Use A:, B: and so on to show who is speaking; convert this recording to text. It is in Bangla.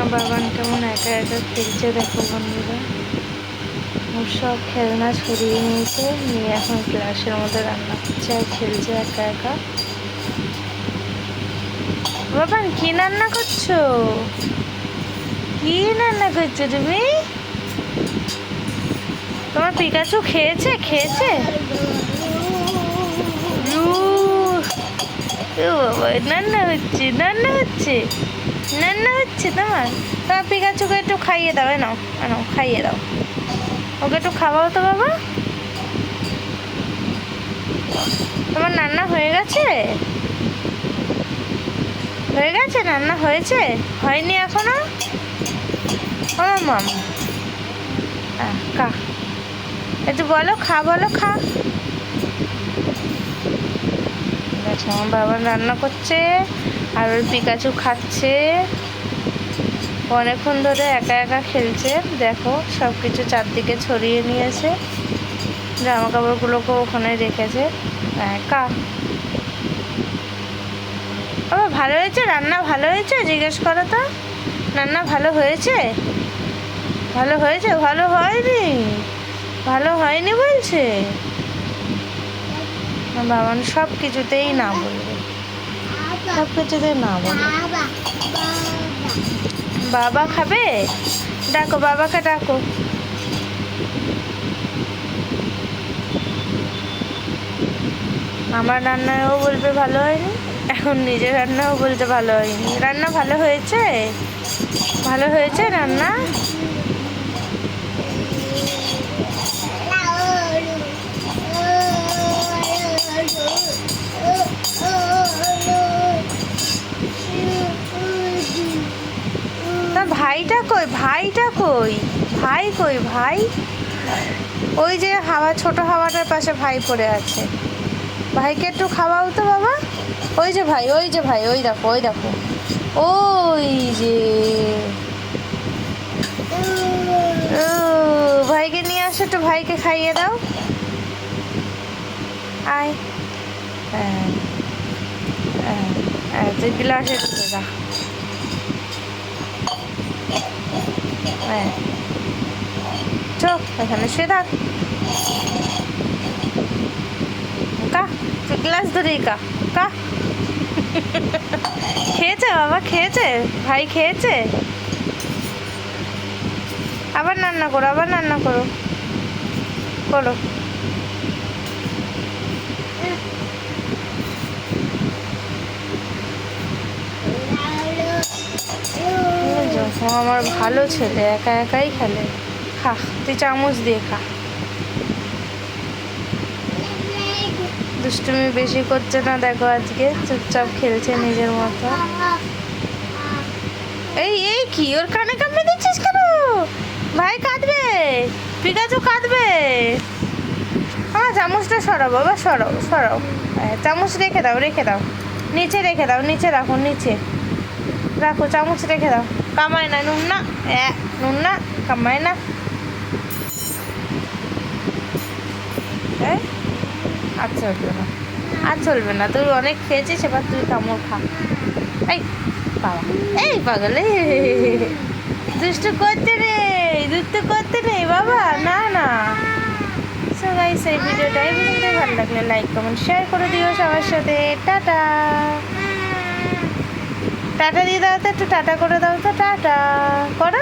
A: আমার বাবান কেমন? একা একা খেলছে দেখো বন্ধুরা। ওর সব খেলনা সরিয়ে নিয়েছে, নিয়ে এখন ক্লাসের মধ্যে রান্না করছে আর খেলছে একা একা। বাবান কি রান্না করছ? কি রান্না করছ তুমি? তোমার পিকাচু খেয়েছে? খেয়েছে? হচ্ছে রান্না হচ্ছে তোমার। তোমার একটু খাইয়ে দাও খাইয়ে দাও। ওকে একটু খাওয়াও তো বাবা। তোমার হয়ে গেছে? হয়ে গেছে? রান্না হয়েছে? হয়নি এখনও? ও মাম। কা একটু বলো, খা বলো, খা। আচ্ছা আমার বাবা রান্না করছে, আর ওর পিকাচু খাচ্ছে। অনেকক্ষণ ধরে একা একা খেলছে। দেখো সব কিছু চারদিকে ছড়িয়ে নিয়েছে। জামা কাপড়গুলোকে ওখানে রেখেছে। একা বাবা, ভালো হয়েছে? রান্না ভালো হয়েছে? জিজ্ঞেস করো তো। রান্না ভালো হয়েছে? ভালো হয়েছে? ভালো হয়নি? ভালো হয়নি বলছে? বাবান সব কিছুতেই না বলবে। সব কিছুতেই না বলবে। বাবা খাবে? ডাকো, বাবাকে ডাকো। আমার রান্নাও বলবে ভালো হয়নি, এখন নিজের রান্নাও বলতে ভালো হয়নি। রান্না ভালো হয়েছে? ভালো হয়েছে রান্না? না ভাইটা কই? ভাইটা কই? ভাই কই ভাই? ওই যে হাওয়া, ছোট হাওয়াটার পাশে ভাই পড়ে আছে। ভাইকে একটু খাওয়াও তো বাবা। ওই যে ভাই, ওই যে ভাই, ওই দেখো ওই দেখো। ওই যে। ভাইকে নিয়ে আসো, একটু ভাইকে খাইয়ে দাও। আয়। হ্যাঁ হ্যাঁ হ্যাঁ তুই গ্লাসে যা। হ্যাঁ। চোখ এখানে শুয়ে থাক। কা তুই গ্লাস ধরেই কা কা। খেয়েছে বাবা, খেয়েছে, ভাই খেয়েছে। আবার রান্না করো, আবার রান্না করো। করো ও আমার ভালো ছেলে, একা একাই খেলে। খা, তুই চামচ দিয়ে খা। দুষ্টুমি বেশি করছে না, দেখো আজকে। চুপচাপ খেলছে নিজের মতো। এই এই কি? ওর কানে কামড়ে দিচ্ছিস কেন? ভাই কাঁদবে। পিকাচু কাঁদবে। হ্যাঁ চামচটা সরাও, বাবা, সরাও সরাও। চামচ রেখে দাও রেখে দাও। নিচে রেখে দাও, নিচে রাখো নিচে। রাখো, চামচ রেখে দাও। নুন না এ, নুন না কামায় না আর চলবে না আর চলবে না তুই অনেক খেয়েছিস এবার তুই কামড় খা। এই বাবা। এই পাগল। দুষ্টু করতে নেই দুষ্টু করতে নেই বাবা। না না। সো গাইস এই ভিডিওটা এই পর্যন্ত ভালো লাগলে লাইক কমেন্ট শেয়ার করে দিও সবার সাথে। টাটা। টাটা দিয়ে দাও তো একটু টাটা করে দাও তো টাটা। করো।